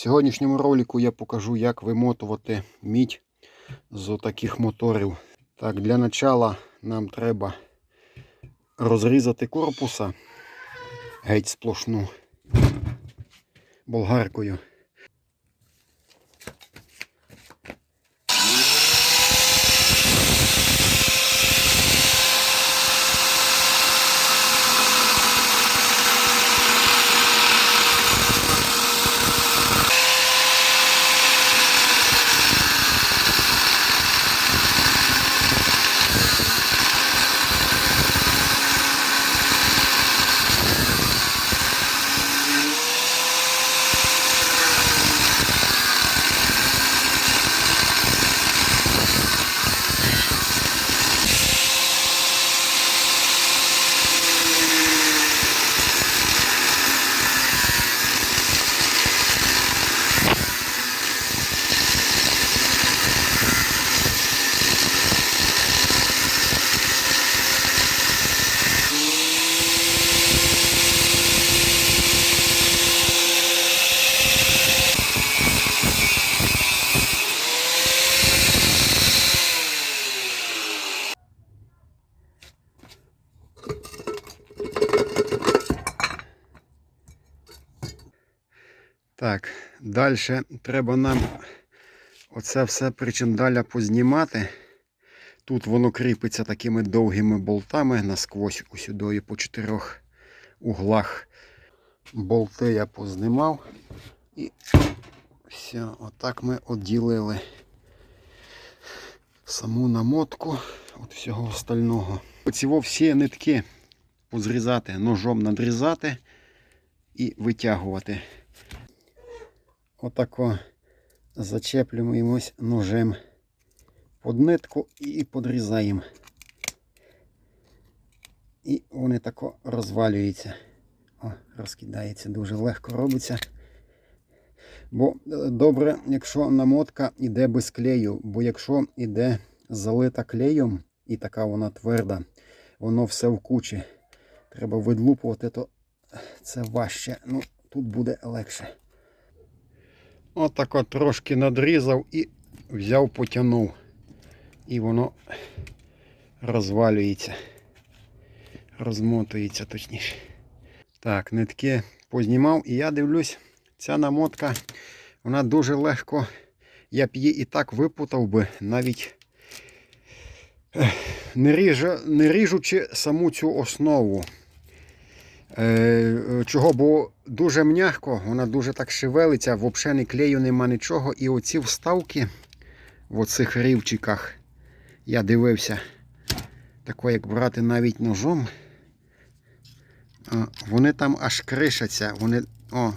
сьогоднішньому ролику я покажу, як вимотувати мідь з таких моторів. Так, для начала нам треба розрізати корпуса геть сплошну болгаркою. Так, далі треба нам оце все причиндаля познімати. Тут воно кріпиться такими довгими болтами насквозь усюди по чотирьох углах. Болти я познімав. І все, отак ми оділили саму намотку від всього остального. Оці всі нитки позрізати, ножом надрізати і витягувати. Отако зачеплюємось ножем під нитку і подрізаємо. І вони тако розвалюються. О, розкидається, дуже легко робиться. Бо е, добре, якщо намотка йде без клею, бо якщо йде залита клеєм і така вона тверда, воно все в кучі. Треба видлупувати, то це важче. Ну, тут буде легше. Отак от трошки надрізав і взяв, потягнув. І воно розвалюється. Розмотується точніше. Так, нитки познімав і я дивлюсь, ця намотка, вона дуже легко. Я б її і так випутав би, навіть не, ріжу, не ріжучи саму цю основу. Е, чого? Бо дуже м'яко, вона дуже так шевелиться, взагалі не клею нема нічого. І оці вставки в оцих рівчиках, я дивився, тако як брати навіть ножом, вони там аж кришаться, вони о,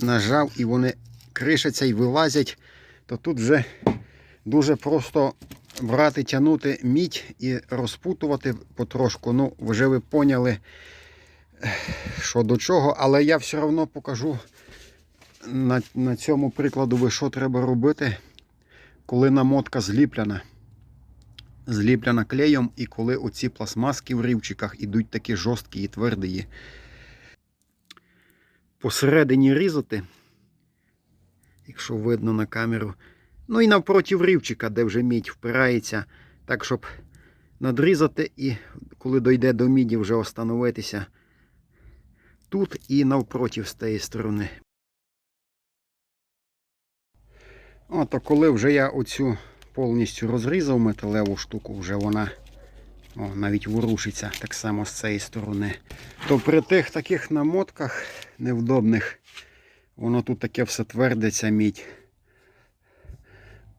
нажав і вони кришаться і вилазять, то тут вже дуже просто брати, тягнути мідь і розпутувати потрошку. Ну, вже ви поняли, що до чого, але я все одно покажу на, на цьому прикладу, що треба робити, коли намотка зліпляна. Зліпляна клеєм, і коли оці пластмаски в рівчиках ідуть такі жорсткі і тверді. Посередині різати, якщо видно на камеру. Ну і навпроти рівчика, де вже мідь впирається, так, щоб надрізати і коли дойде до міді, вже остановитися тут і навпроти з тієї сторони. Ото коли вже я оцю повністю розрізав металеву штуку, вже вона о, навіть ворушиться так само з цієї сторони. То при тих таких намотках невдобних, воно тут таке все твердиться мідь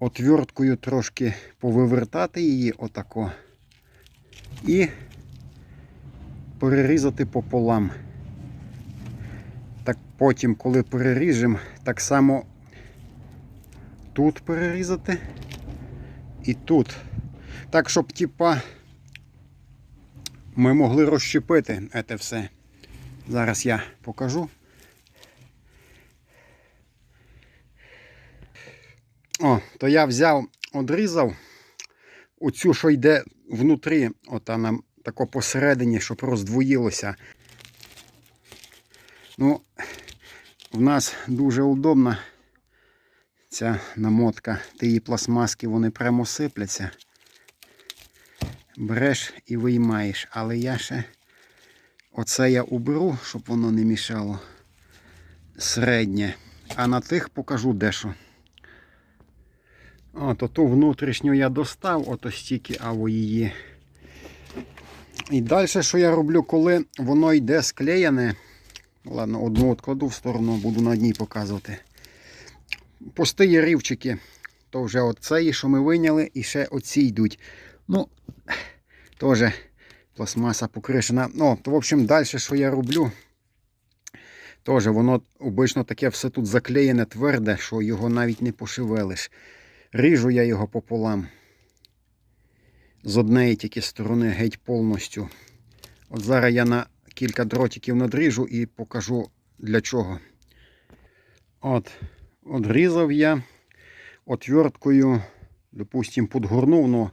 отверткою трошки повивертати її отако і перерізати пополам. Так потім, коли переріжемо, так само тут перерізати і тут. Так, щоб типа ми могли розщепити це все. Зараз я покажу. О, то я взяв, одрізав оцю, що йде внутрі, ота нам тако посередині, щоб роздвоїлося. Ну, в нас дуже удобна ця намотка. Тієї пластмаски вони прямо сипляться. Береш і виймаєш. Але я ще оце я уберу, щоб воно не мішало середнє. А на тих покажу дещо. От оту внутрішню я достав, ото стільки або її. І далі, що я роблю, коли воно йде склеєне. Ладно, одну откладу в сторону, буду на одній показувати. Пустиє рівчики. То вже оцеї, що ми виняли, і ще оці йдуть. Ну, теж пластмаса покришена. Ну, то, в общем, далі, що я роблю, теж воно обично таке все тут заклеєне тверде, що його навіть не пошевелиш. Ріжу я його пополам. З однієї тільки сторони геть повністю. От зараз я на кілька дротиків надріжу і покажу для чого. От, одрізав я отверткою, допустим, підгорнув, но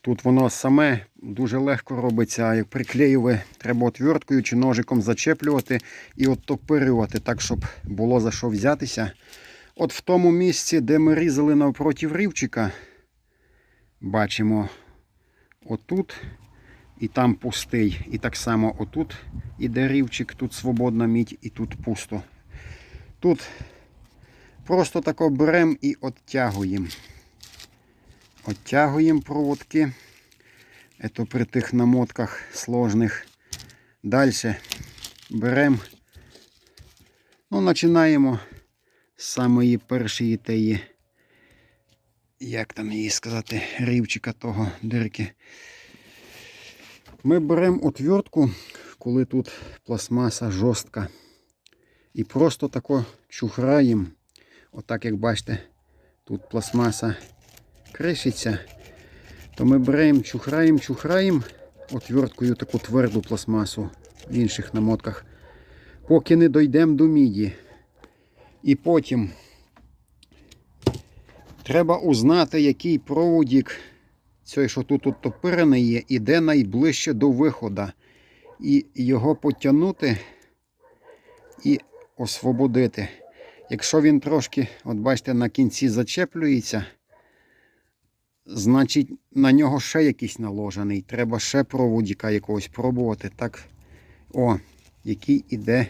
тут воно саме дуже легко робиться, а як приклеювати, треба отверткою чи ножиком зачеплювати і оттопирювати так, щоб було за що взятися. От в тому місці, де ми різали навпроти рівчика, бачимо отут і там пустий. І так само отут іде рівчик, тут свободна мідь і тут пусто. Тут просто тако беремо і оттягуємо. Оттягуємо проводки. Це при тих намотках сложних. Далі беремо, ну, починаємо самої першої теї, як там її сказати, рівчика того дирки. Ми беремо отвертку, коли тут пластмаса жорстка. І просто тако чухраємо. Отак, як бачите, тут пластмаса кришиться. То ми беремо, чухраємо, чухраємо отверткою таку тверду пластмасу в інших намотках, поки не дійдемо до міді. І потім треба узнати, який проводик, цей, що тут оттопирений є, іде найближче до виходу. І його потягнути і освободити. Якщо він трошки, от бачите, на кінці зачеплюється, значить на нього ще якийсь наложений. Треба ще проводика якогось пробувати. Так, о, який іде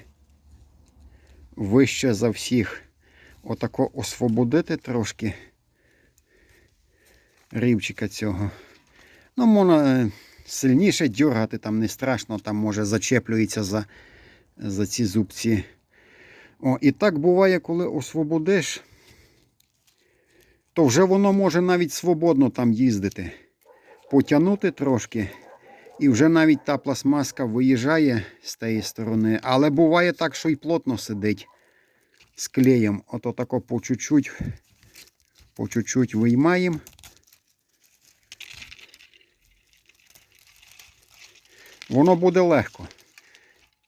вище за всіх. Отако освободити трошки рівчика цього. Ну, можна е, сильніше дергати, там не страшно, там може зачеплюється за, за ці зубці. О, і так буває, коли освободиш, то вже воно може навіть свободно там їздити. Потягнути трошки. І вже навіть та пластмаска виїжджає з тієї сторони. Але буває так, що і плотно сидить з клеєм. Ото тако по чуть-чуть, по чуть-чуть виймаємо. Воно буде легко.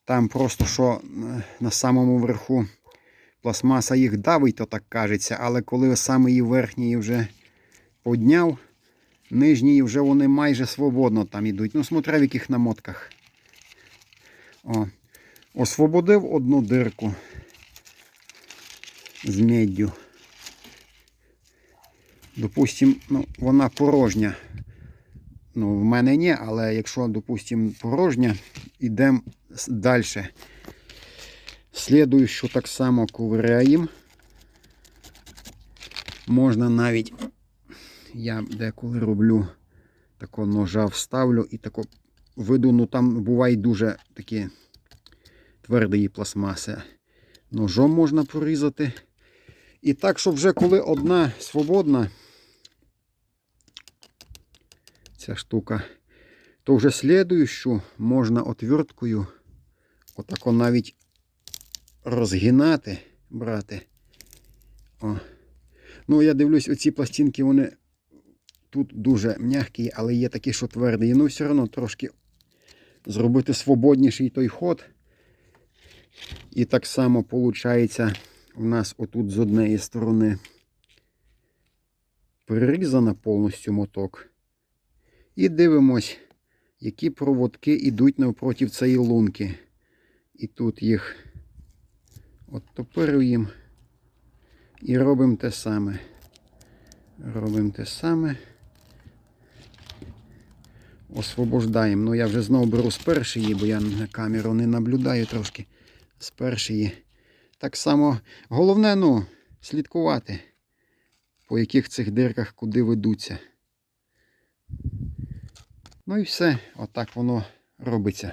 Там просто що е, на самому верху пластмаса їх давить, то так кажеться, але коли саме її верхній вже подняв, нижні вже вони майже свободно там йдуть. Ну, смотря в яких намотках. О, Освободив одну дирку з меддю. Допустим, ну, вона порожня. Ну, в мене ні, але якщо, допустим, порожня, йдемо далі. Слідуючу так само ковиряємо. Можна навіть, я деколи роблю тако ножа вставлю і тако виду, ну там буває дуже такі твердої пластмаси. Ножом можна порізати. І так, щоб вже коли одна свободна, ця штука, то вже слідуючу можна отверткою отако навіть розгинати, брати. О. Ну, я дивлюсь, оці пластинки, вони тут дуже м'які, але є такі, що тверді. Ну, все одно трошки зробити свободніший той ход. І так само виходить у нас отут з однієї сторони перерізано повністю моток. І дивимось, які проводки йдуть навпроти цієї лунки. І тут їх Оттопирюємо і робимо те саме. Робимо те саме. Освобождаємо. Ну, я вже знову беру з першої, бо я на камеру не наблюдаю трошки з першої. Так само головне, ну, слідкувати, по яких цих дирках куди ведуться. Ну і все, отак воно робиться.